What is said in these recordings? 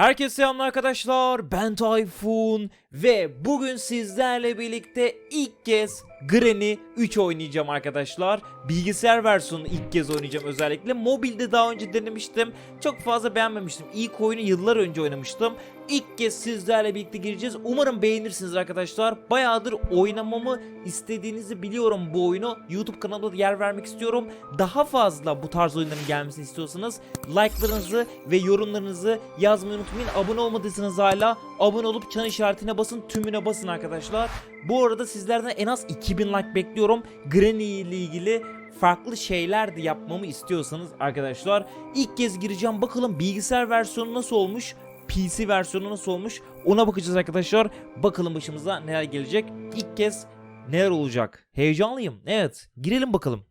Herkese selamlar arkadaşlar. Ben Tayfun ve bugün sizlerle birlikte ilk kez Granny 3 oynayacağım arkadaşlar. Bilgisayar versiyonunu ilk kez oynayacağım özellikle. Mobilde daha önce denemiştim. Çok fazla beğenmemiştim. İlk oyunu yıllar önce oynamıştım. İlk kez sizlerle birlikte gireceğiz. Umarım beğenirsiniz arkadaşlar. Bayağıdır oynamamı istediğinizi biliyorum bu oyunu. YouTube kanalımda da yer vermek istiyorum. Daha fazla bu tarz oyunların gelmesini istiyorsanız like'larınızı ve yorumlarınızı yazmayı unutmayın. Abone olmadıysanız hala abone olup çan işaretine basın, tümüne basın arkadaşlar. Bu arada sizlerden en az 2000 like bekliyorum. Granny ile ilgili farklı şeyler de yapmamı istiyorsanız arkadaşlar ilk kez gireceğim. Bakalım bilgisayar versiyonu nasıl olmuş PC versiyonu nasıl olmuş ona bakacağız arkadaşlar. Bakalım başımıza neler gelecek. İlk kez neler olacak? Heyecanlıyım evet. Girelim bakalım.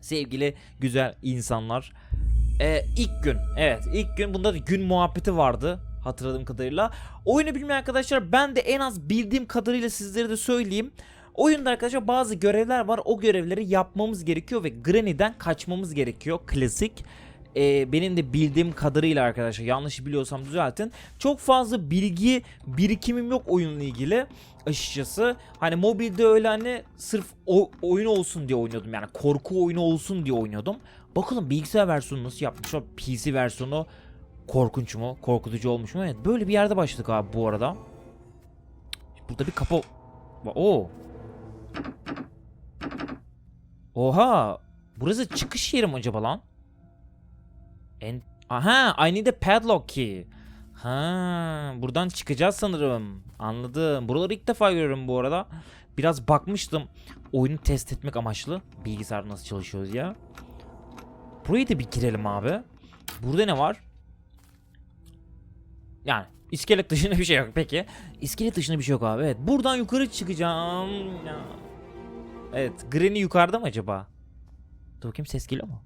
Sevgili güzel insanlar ee, ilk gün evet ilk gün bunda da gün muhabbeti vardı hatırladığım kadarıyla. Oyunu bilmeyen arkadaşlar ben de en az bildiğim kadarıyla sizlere de söyleyeyim Oyunda arkadaşlar bazı görevler var. O görevleri yapmamız gerekiyor ve Granny'den kaçmamız gerekiyor. Klasik. Ee, benim de bildiğim kadarıyla arkadaşlar yanlış biliyorsam düzeltin. Çok fazla bilgi birikimim yok oyunla ilgili açıkçası. Hani mobilde öyle hani sırf o, oyun olsun diye oynuyordum. Yani korku oyunu olsun diye oynuyordum. Bakalım bilgisayar versiyonu nasıl yapmışlar? PC versiyonu korkunç mu? Korkutucu olmuş mu? Evet böyle bir yerde başladık abi bu arada. Burada bir kapı... Oo. Oha. Burası çıkış yeri mi acaba lan? En... Aha, I need a padlock key. Ha, buradan çıkacağız sanırım. Anladım. Buraları ilk defa görüyorum bu arada. Biraz bakmıştım. Oyunu test etmek amaçlı. Bilgisayar nasıl çalışıyoruz ya. Burayı da bir girelim abi. Burada ne var? Yani iskelet dışında bir şey yok peki. İskelet dışında bir şey yok abi. Evet. Buradan yukarı çıkacağım. Ya. Evet. Granny yukarıda mı acaba? Dur bakayım ses geliyor mu?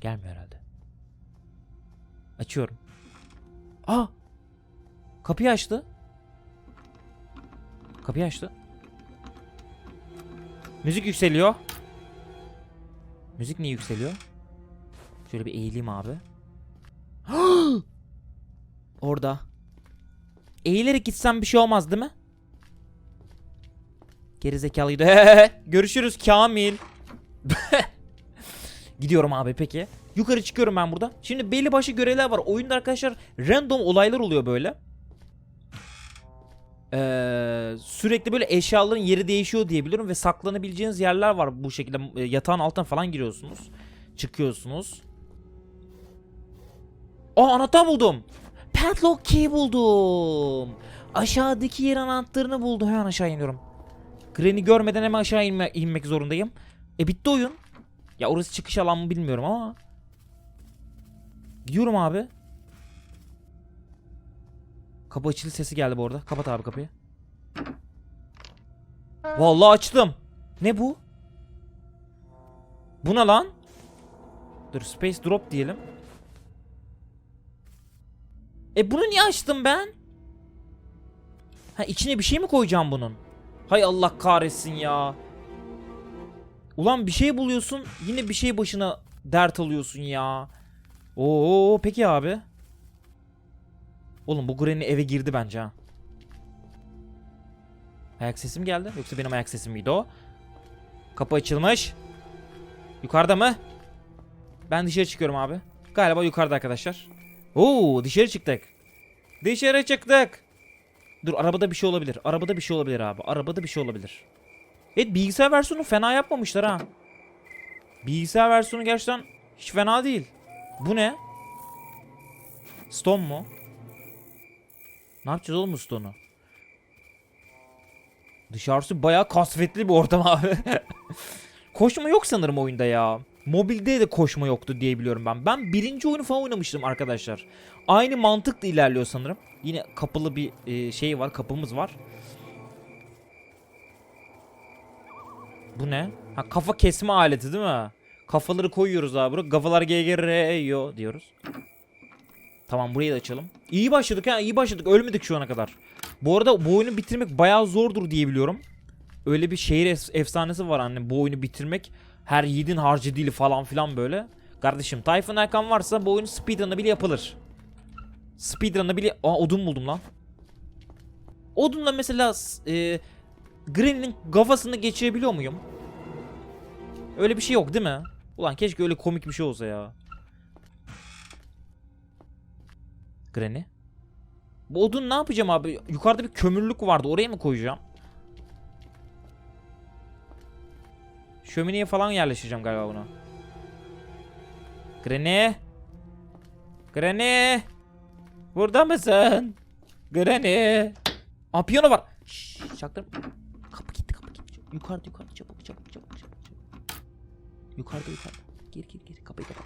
Gelmiyor herhalde. Açıyorum. Aa! Kapıyı açtı. Kapıyı açtı. Müzik yükseliyor. Müzik niye yükseliyor? Şöyle bir eğileyim abi. Orada. Eğilerek gitsem bir şey olmaz değil mi? Gerizekalıydı. Görüşürüz Kamil. Gidiyorum abi peki. Yukarı çıkıyorum ben burada. Şimdi belli başlı görevler var. Oyunda arkadaşlar random olaylar oluyor böyle. Ee, sürekli böyle eşyaların yeri değişiyor diyebiliyorum ve saklanabileceğiniz yerler var bu şekilde e, yatağın altına falan giriyorsunuz. Çıkıyorsunuz. Aa anahtar buldum. Padlock key buldum. Aşağıdaki yer anahtarını buldum. Hemen aşağı iniyorum. Granny görmeden hemen aşağı inme, inmek zorundayım. E bitti oyun. Ya orası çıkış alan mı bilmiyorum ama. Gidiyorum abi. Kapı açılı sesi geldi bu arada. Kapat abi kapıyı. Vallahi açtım. Ne bu? Bu ne lan? Dur space drop diyelim. E bunu niye açtım ben? Ha içine bir şey mi koyacağım bunun? Hay Allah kahretsin ya. Ulan bir şey buluyorsun yine bir şey başına dert alıyorsun ya. Oo peki abi. Oğlum bu Granny eve girdi bence ha. Ayak sesim geldi. Yoksa benim ayak sesim miydi o? Kapı açılmış. Yukarıda mı? Ben dışarı çıkıyorum abi. Galiba yukarıda arkadaşlar. Oo dışarı çıktık. Dışarı çıktık. Dur arabada bir şey olabilir. Arabada bir şey olabilir abi. Arabada bir şey olabilir. Evet bilgisayar versiyonu fena yapmamışlar ha. Bilgisayar versiyonu gerçekten hiç fena değil. Bu ne? Stone mu? Ne yapacağız oğlum stone'u? Dışarısı bayağı kasvetli bir ortam abi. koşma yok sanırım oyunda ya. Mobilde de koşma yoktu diye biliyorum ben. Ben birinci oyunu falan oynamıştım arkadaşlar. Aynı mantıkla ilerliyor sanırım. Yine kapalı bir e, şey var, kapımız var. Bu ne? Ha kafa kesme aleti değil mi? Kafaları koyuyoruz abi buraya. Kafalar GGREYO diyoruz. Tamam burayı da açalım. İyi başladık ha iyi başladık. Ölmedik şu ana kadar. Bu arada bu oyunu bitirmek bayağı zordur diye biliyorum. Öyle bir şehir ef- efsanesi var anne bu oyunu bitirmek. Her yiğidin harcı değil falan filan böyle. Kardeşim Tayfun Erkan varsa bu oyun speedrun'ı bile yapılır. Speedrun'ı bile... Aa odun buldum lan. Odunla mesela e, Granny'nin kafasını geçirebiliyor muyum? Öyle bir şey yok değil mi? Ulan keşke öyle komik bir şey olsa ya. Granny. Bu odun ne yapacağım abi? Yukarıda bir kömürlük vardı. Oraya mı koyacağım? Şömineye falan yerleştireceğim galiba buna. Granny. Granny. Burada mısın? Granny. Aa piyano var. Şşş çaktırma. Kapı gitti kapı gitti. Yukarıda yukarıda çabuk çabuk çabuk. çabuk. Yukarıda yukarıda. Gir gir gir kapıyı kapat.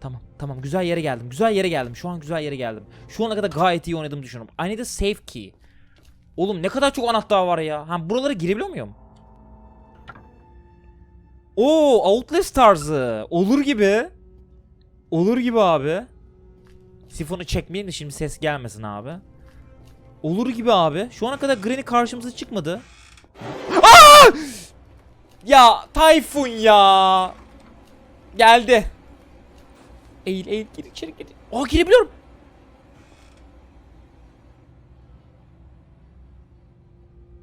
Tamam tamam güzel yere geldim. Güzel yere geldim. Şu an güzel yere geldim. Şu ana kadar gayet iyi oynadığımı düşünüyorum. I need a safe key. Oğlum ne kadar çok anahtar var ya. Ha buralara girebiliyor muyum? Oo Outlast tarzı. Olur gibi. Olur gibi abi. Sifonu çekmeyeyim de şimdi ses gelmesin abi. Olur gibi abi. Şu ana kadar Granny karşımıza çıkmadı. Aa! Ya Tayfun ya. Geldi. Eğil eğil gir içeri gir. Aa girebiliyorum.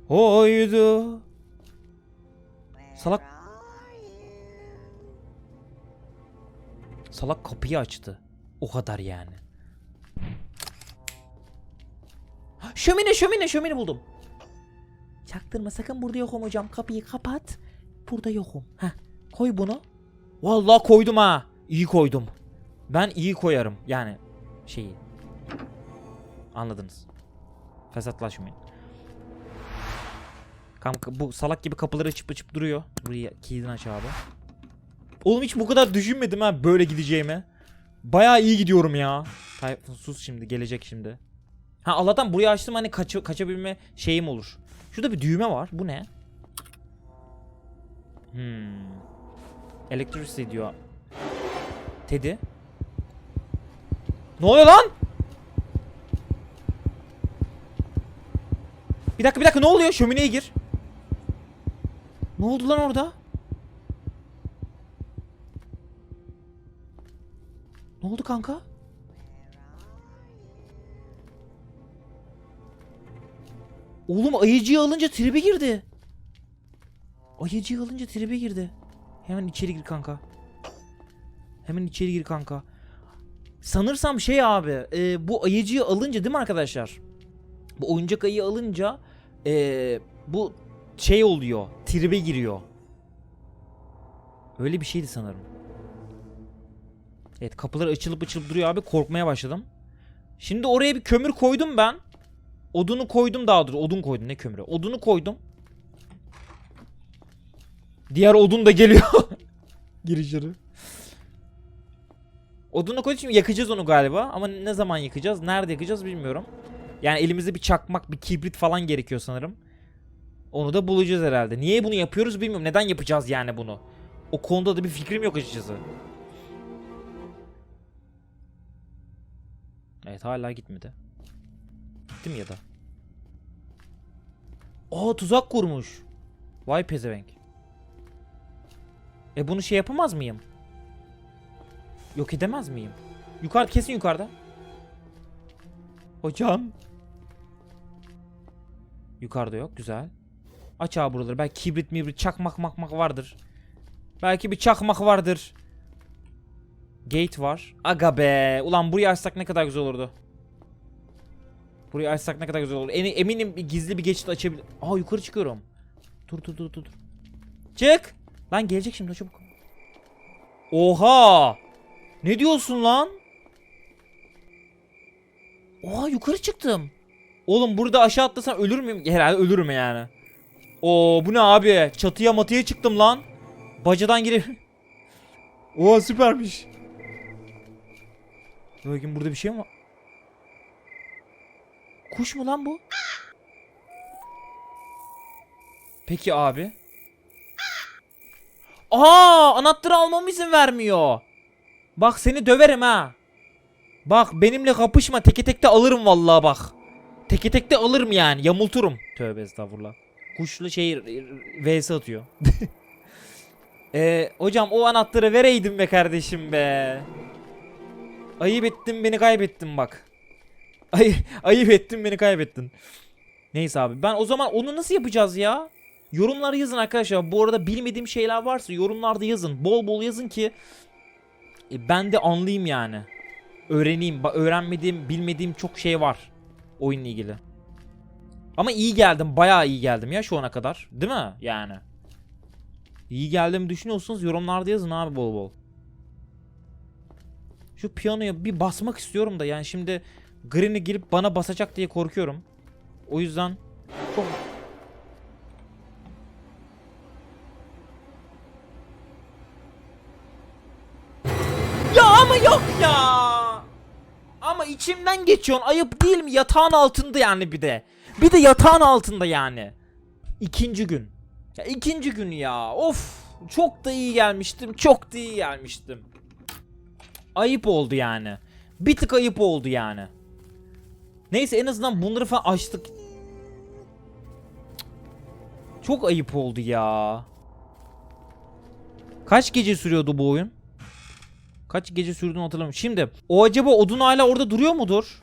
Oydu. Salak. Salak kapıyı açtı. O kadar yani. Şömine şömine şömine buldum. Çaktırma sakın burada yokum hocam. Kapıyı kapat. Burada yokum. Heh. Koy bunu. Vallahi koydum ha. İyi koydum. Ben iyi koyarım. Yani şeyi. Anladınız. Fesatlaşmayın. Kanka bu salak gibi kapıları açıp açıp duruyor. Burayı kilidini aç abi. Oğlum hiç bu kadar düşünmedim ha böyle gideceğimi. Bayağı iyi gidiyorum ya. Tayfun sus şimdi gelecek şimdi. Ha Allah'tan burayı açtım hani kaç kaçabilme şeyim olur. Şurada bir düğme var. Bu ne? Hmm. Electricity diyor. Teddy. Ne oluyor lan? Bir dakika bir dakika ne oluyor? Şömineye gir. Ne oldu lan orada? Ne oldu kanka? Oğlum ayıcıyı alınca tribe girdi. Ayıcıyı alınca tribe girdi. Hemen içeri gir kanka. Hemen içeri gir kanka. Sanırsam şey abi e, bu ayıcıyı alınca değil mi arkadaşlar? Bu oyuncak ayı alınca e, bu şey oluyor. Tribe giriyor. Öyle bir şeydi sanırım. Evet kapılar açılıp açılıp duruyor abi. Korkmaya başladım. Şimdi oraya bir kömür koydum ben. Odunu koydum daha dur. Odun koydum ne kömürü. Odunu koydum. Diğer odun da geliyor. Gir içeri. Odunu koyduk şimdi yakacağız onu galiba. Ama ne zaman yakacağız? Nerede yakacağız bilmiyorum. Yani elimizde bir çakmak, bir kibrit falan gerekiyor sanırım. Onu da bulacağız herhalde. Niye bunu yapıyoruz bilmiyorum. Neden yapacağız yani bunu? O konuda da bir fikrim yok açıkçası. Evet hala gitmedi. Gitti mi ya da? Aa tuzak kurmuş. Vay pezevenk. E bunu şey yapamaz mıyım? Yok edemez miyim? Yukarı kesin yukarıda. Hocam. Yukarıda yok güzel. Aç abi buraları. Belki kibrit mibrit çakmak makmak vardır. Belki bir çakmak vardır. Gate var. Aga be. Ulan burayı açsak ne kadar güzel olurdu. Burayı açsak ne kadar güzel olur. Emi- eminim gizli bir geçit açabilir. Aa yukarı çıkıyorum. Dur dur dur. dur. Çık. Lan gelecek şimdi çabuk. Oha. Ne diyorsun lan? Oha yukarı çıktım. Oğlum burada aşağı atlasam ölür müyüm? Herhalde ölürüm yani. Oo bu ne abi? Çatıya matıya çıktım lan. Bacadan girip. Oha süpermiş. Dur bakayım burada bir şey mi var? Kuş mu lan bu? Peki abi. Aa, anahtarı almama izin vermiyor. Bak seni döverim ha. Bak benimle kapışma. Teke tekte alırım vallahi bak. Teke tekte alırım yani. Yamulturum. Tövbe estağfurullah. Kuşlu şey vs atıyor. Ee, hocam o anahtarı vereydim be kardeşim be. Ayıp ettin beni kaybettin bak. Ay ayıp ettin beni kaybettin. Neyse abi ben o zaman onu nasıl yapacağız ya? Yorumlara yazın arkadaşlar. Bu arada bilmediğim şeyler varsa yorumlarda yazın. Bol bol yazın ki e, ben de anlayayım yani. Öğreneyim. Ba- öğrenmediğim, bilmediğim çok şey var oyunla ilgili. Ama iyi geldim. Bayağı iyi geldim ya şu ana kadar. Değil mi? Yani. İyi geldim düşünüyorsunuz yorumlarda yazın abi bol bol. Şu piyanoya bir basmak istiyorum da yani şimdi Green'i girip bana basacak diye korkuyorum. O yüzden çok Ya ama yok ya. Ama içimden geçiyorsun. Ayıp değil mi? Yatağın altında yani bir de. Bir de yatağın altında yani. İkinci gün. Ya ikinci gün ya. Of. Çok da iyi gelmiştim. Çok da iyi gelmiştim. Ayıp oldu yani. Bir tık ayıp oldu yani. Neyse en azından bunları falan açtık. Çok ayıp oldu ya. Kaç gece sürüyordu bu oyun? Kaç gece sürdüğünü hatırlamıyorum. Şimdi o acaba odun hala orada duruyor mudur?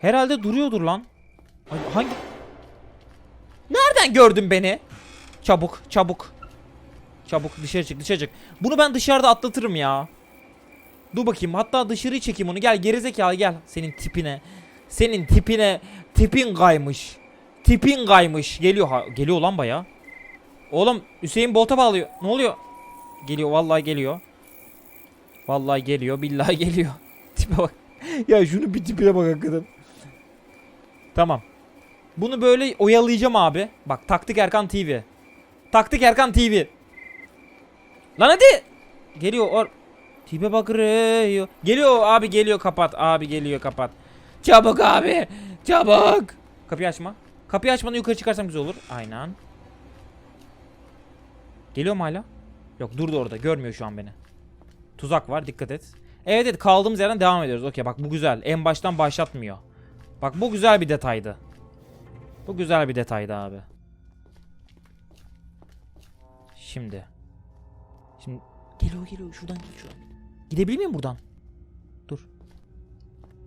Herhalde duruyordur lan. Hangi? Nereden gördün beni? Çabuk, çabuk. Çabuk dışarı çık, dışarı çık. Bunu ben dışarıda atlatırım ya. Dur bakayım. Hatta dışarı çekeyim onu. Gel gerizekalı gel. Senin tipine. Senin tipine. Tipin kaymış. Tipin kaymış. Geliyor ha. Geliyor lan baya. Oğlum Hüseyin bolta bağlıyor. Ne oluyor? Geliyor vallahi geliyor. Vallahi geliyor. Billahi geliyor. Tipe bak. ya şunu bir tipine bak hakikaten. Tamam. Bunu böyle oyalayacağım abi. Bak Taktik Erkan TV. Taktik Erkan TV. Lan hadi. Geliyor or. Tipe bak. Geliyor abi geliyor kapat. Abi geliyor kapat. Çabuk abi. Çabuk. Kapıyı açma. Kapıyı açmadan yukarı çıkarsam güzel olur. Aynen. Geliyor mu hala? Yok durdu orada. Görmüyor şu an beni. Tuzak var dikkat et. Evet evet kaldığımız yerden devam ediyoruz. Okey bak bu güzel. En baştan başlatmıyor. Bak bu güzel bir detaydı. Bu güzel bir detaydı abi. Şimdi. Şimdi geliyor geliyor şuradan gel şuradan. Gidebilir miyim buradan? Dur.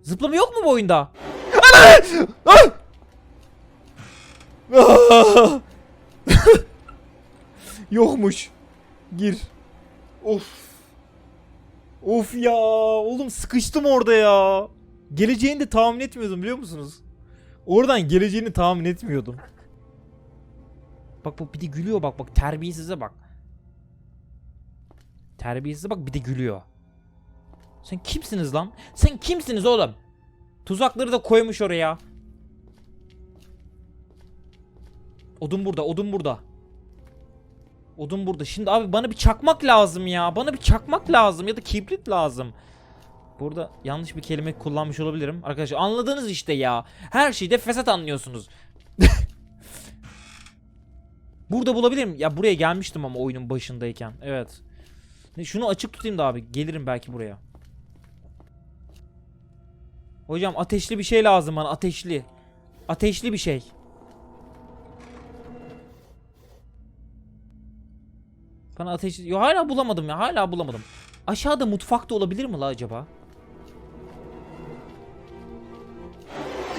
Zıplama yok mu bu oyunda? Yokmuş. Gir. Of. Of ya. Oğlum sıkıştım orada ya. Geleceğini de tahmin etmiyordum biliyor musunuz? Oradan geleceğini tahmin etmiyordum. Bak bak bir de gülüyor bak bak terbiyesize bak. Terbiyesize bak bir de gülüyor. Sen kimsiniz lan? Sen kimsiniz oğlum? Tuzakları da koymuş oraya. Odun burada, odun burada. Odun burada. Şimdi abi bana bir çakmak lazım ya. Bana bir çakmak lazım ya da kibrit lazım. Burada yanlış bir kelime kullanmış olabilirim. Arkadaşlar anladınız işte ya. Her şeyde fesat anlıyorsunuz. Burada bulabilirim. Ya buraya gelmiştim ama oyunun başındayken. Evet. Şunu açık tutayım da abi. Gelirim belki buraya. Hocam ateşli bir şey lazım bana. Ateşli. Ateşli bir şey. Bana ateş... Yo hala bulamadım ya. Hala bulamadım. Aşağıda mutfakta olabilir mi la acaba?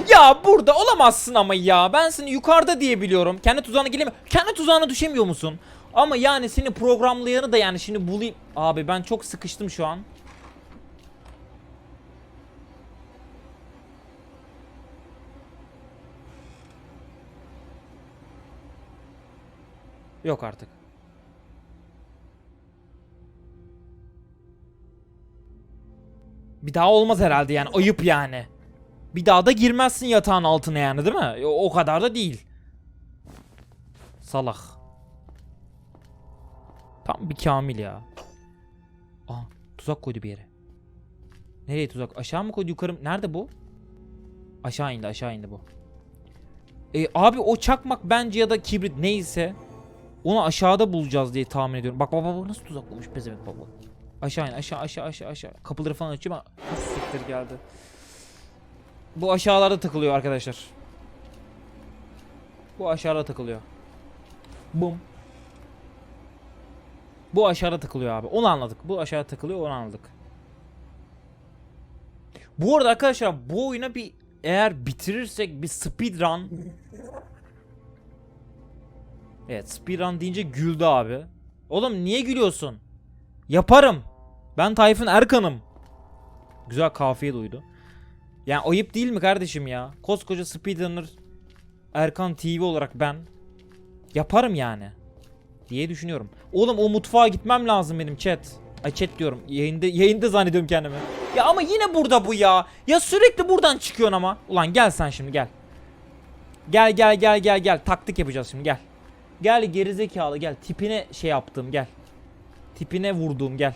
Ya burada olamazsın ama ya. Ben seni yukarıda diye biliyorum. Kendi tuzağına gelemiyor. Kendi tuzağına düşemiyor musun? Ama yani seni programlayanı da yani şimdi bulayım. Abi ben çok sıkıştım şu an. Yok artık. Bir daha olmaz herhalde yani ayıp yani. Bir daha da girmezsin yatağın altına yani değil mi? O, kadar da değil. Salak. Tam bir kamil ya. Aa tuzak koydu bir yere. Nereye tuzak? Aşağı mı koydu yukarı mı? Nerede bu? Aşağı indi aşağı indi bu. E, abi o çakmak bence ya da kibrit neyse onu aşağıda bulacağız diye tahmin ediyorum. Bak baba baba nasıl tuzak bulmuş pezevenk baba. Aşağı in aşağı aşağı aşağı aşağı. Kapıları falan açıyor ama siktir geldi. Bu aşağılarda takılıyor arkadaşlar. Bu aşağıda takılıyor. Bum. Bu aşağıda takılıyor abi. Onu anladık. Bu aşağıda takılıyor onu anladık. Bu arada arkadaşlar bu oyuna bir eğer bitirirsek bir speedrun Evet speedrun deyince güldü abi. Oğlum niye gülüyorsun? Yaparım. Ben Tayfun Erkan'ım. Güzel kafiye duydu. Yani ayıp değil mi kardeşim ya? Koskoca speedrunner Erkan TV olarak ben yaparım yani diye düşünüyorum. Oğlum o mutfağa gitmem lazım benim chat. Ay chat diyorum. Yayında yayında zannediyorum kendimi. Ya ama yine burada bu ya. Ya sürekli buradan çıkıyorsun ama. Ulan gel sen şimdi gel. Gel gel gel gel gel. Taktik yapacağız şimdi gel. Gel gerizekalı gel. Tipine şey yaptım gel. Tipine vurduğum gel.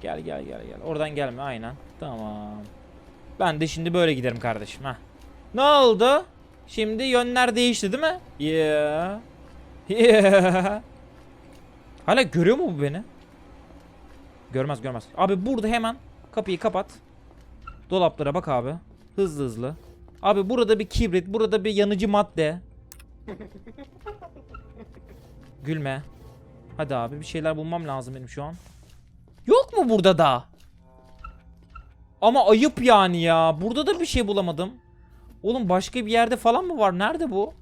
Gel gel gel gel. Oradan gelme aynen. Tamam. Ben de şimdi böyle giderim kardeşim ha. Ne oldu? Şimdi yönler değişti değil mi? Yeah. Yeah. Hala görüyor mu bu beni? Görmez görmez. Abi burada hemen kapıyı kapat. Dolaplara bak abi. Hızlı hızlı. Abi burada bir kibrit, burada bir yanıcı madde. Gülme. Hadi abi bir şeyler bulmam lazım benim şu an. Yok mu burada da? Ama ayıp yani ya. Burada da bir şey bulamadım. Oğlum başka bir yerde falan mı var? Nerede bu?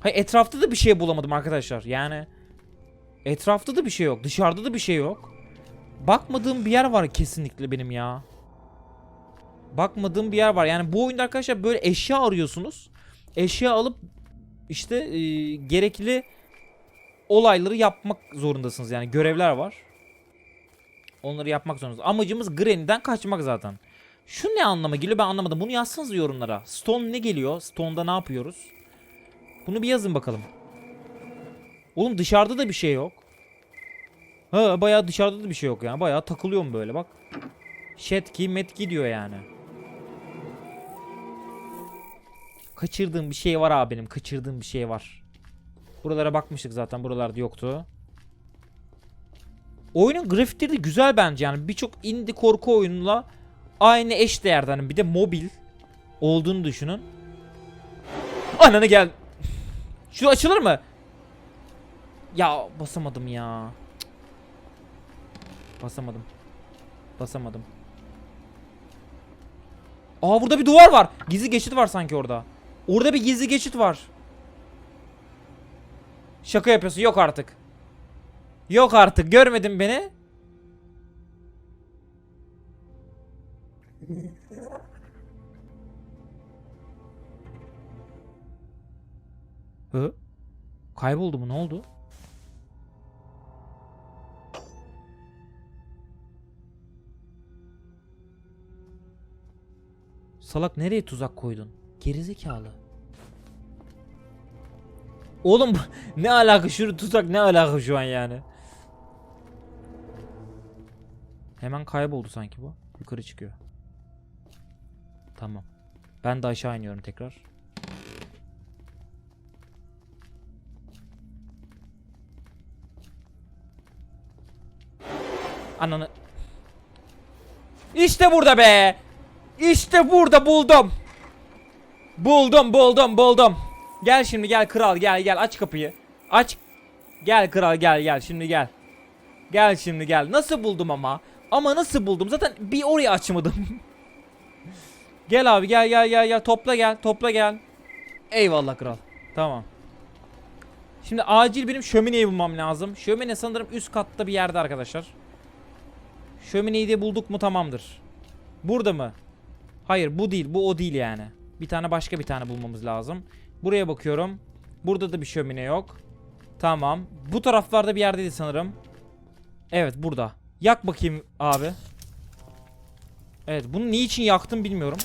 Hayır etrafta da bir şey bulamadım arkadaşlar. Yani etrafta da bir şey yok. Dışarıda da bir şey yok. Bakmadığım bir yer var kesinlikle benim ya. Bakmadığım bir yer var. Yani bu oyunda arkadaşlar böyle eşya arıyorsunuz. Eşya alıp işte e, gerekli olayları yapmak zorundasınız. Yani görevler var. Onları yapmak zorundasınız. Amacımız Granny'den kaçmak zaten. Şu ne anlama geliyor ben anlamadım. Bunu yazsanız yorumlara. Stone ne geliyor? Stone'da ne yapıyoruz? Bunu bir yazın bakalım. Oğlum dışarıda da bir şey yok. Ha bayağı dışarıda da bir şey yok yani. Bayağı takılıyorum böyle bak. Şetki metki diyor yani. Kaçırdığım bir şey var abi. Kaçırdığım bir şey var. Buralara bakmıştık zaten. Buralarda yoktu. Oyunun grafikleri de güzel bence yani. Birçok indie korku oyunuyla aynı eş değerde. Hani bir de mobil olduğunu düşünün. Ananı gel. Şu açılır mı? Ya basamadım ya. Basamadım. Basamadım. Aa burada bir duvar var. Gizli geçit var sanki orada. Orada bir gizli geçit var. Şaka yapıyorsun. Yok artık. Yok artık. Görmedin beni. Hı? Kayboldu mu? Ne oldu? Salak nereye tuzak koydun? Gerizekalı. Oğlum ne alaka şu tuzak ne alaka şu an yani? Hemen kayboldu sanki bu. Yukarı çıkıyor. Tamam. Ben de aşağı iniyorum tekrar. Ananı. İşte burada be. İşte burada buldum. Buldum buldum buldum. Gel şimdi gel kral gel gel aç kapıyı. Aç. Gel kral gel gel şimdi gel. Gel şimdi gel. Nasıl buldum ama? Ama nasıl buldum? Zaten bir oraya açmadım. gel abi gel gel gel gel topla gel topla gel. Eyvallah kral. Tamam. Şimdi acil benim şömineyi bulmam lazım. Şömine sanırım üst katta bir yerde arkadaşlar. Şömineyi de bulduk mu tamamdır. Burada mı? Hayır bu değil. Bu o değil yani. Bir tane başka bir tane bulmamız lazım. Buraya bakıyorum. Burada da bir şömine yok. Tamam. Bu taraflarda bir yerdeydi sanırım. Evet burada. Yak bakayım abi. Evet bunu niçin yaktım bilmiyorum.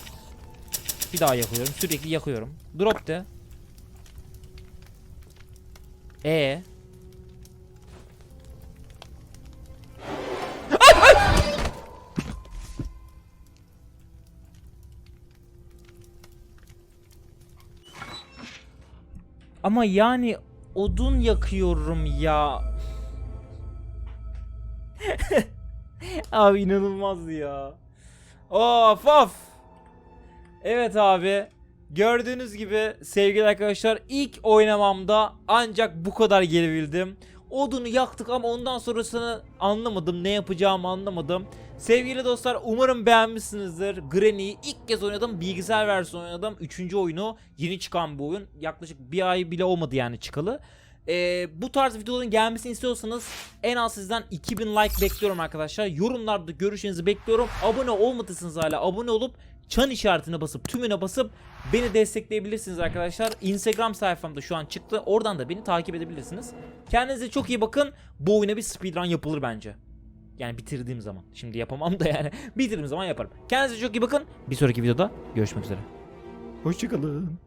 Bir daha yakıyorum. Sürekli yakıyorum. Drop de. E. Ama yani odun yakıyorum ya. abi inanılmaz ya. Of of. Evet abi. Gördüğünüz gibi sevgili arkadaşlar ilk oynamamda ancak bu kadar gelebildim. Odunu yaktık ama ondan sonrasını anlamadım. Ne yapacağımı anlamadım. Sevgili dostlar umarım beğenmişsinizdir. Granny'yi ilk kez oynadım. Bilgisayar versiyonu oynadım. Üçüncü oyunu. Yeni çıkan bu oyun. Yaklaşık bir ay bile olmadı yani çıkalı. Ee, bu tarz videoların gelmesini istiyorsanız en az sizden 2000 like bekliyorum arkadaşlar. Yorumlarda görüşlerinizi bekliyorum. Abone olmadıysanız hala abone olup çan işaretine basıp tümüne basıp beni destekleyebilirsiniz arkadaşlar. Instagram sayfamda şu an çıktı. Oradan da beni takip edebilirsiniz. Kendinize çok iyi bakın. Bu oyuna bir speedrun yapılır bence. Yani bitirdiğim zaman. Şimdi yapamam da yani. Bitirdiğim zaman yaparım. Kendinize çok iyi bakın. Bir sonraki videoda görüşmek üzere. Hoşçakalın.